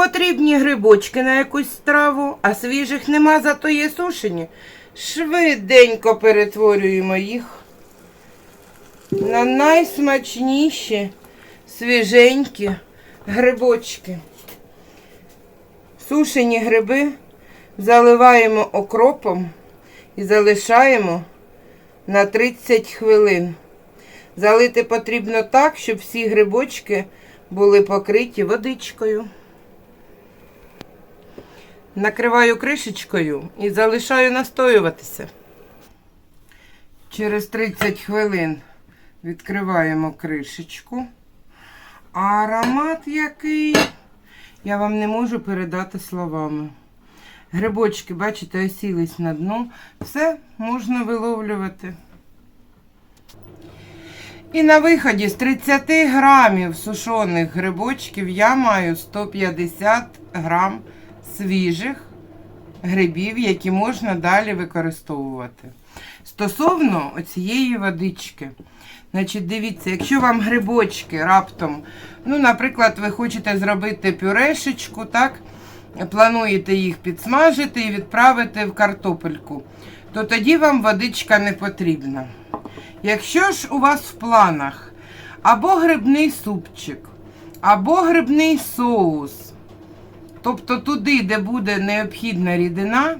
Потрібні грибочки на якусь страву, а свіжих нема, зато є сушені. Швиденько перетворюємо їх на найсмачніші свіженькі грибочки. Сушені гриби заливаємо окропом і залишаємо на 30 хвилин. Залити потрібно так, щоб всі грибочки були покриті водичкою. Накриваю кришечкою і залишаю настоюватися. Через 30 хвилин відкриваємо кришечку. А аромат який я вам не можу передати словами. Грибочки, бачите, осілись на дно. Все можна виловлювати. І на виході з 30 грамів сушених грибочків я маю 150 грам свіжих грибів, які можна далі використовувати. Стосовно цієї водички, значить, дивіться, якщо вам грибочки раптом, ну, наприклад, ви хочете зробити пюрешечку, так, плануєте їх підсмажити і відправити в картопельку, то тоді вам водичка не потрібна. Якщо ж у вас в планах або грибний супчик, або грибний соус, тобто туди, де буде необхідна рідина,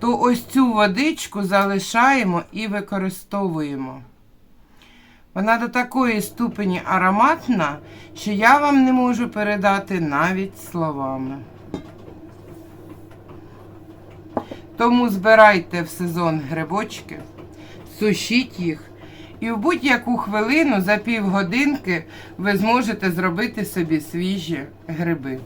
то ось цю водичку залишаємо і використовуємо. Вона до такої ступені ароматна, що я вам не можу передати навіть словами. Тому збирайте в сезон грибочки, сушіть їх, і в будь-яку хвилину за півгодинки ви зможете зробити собі свіжі гриби.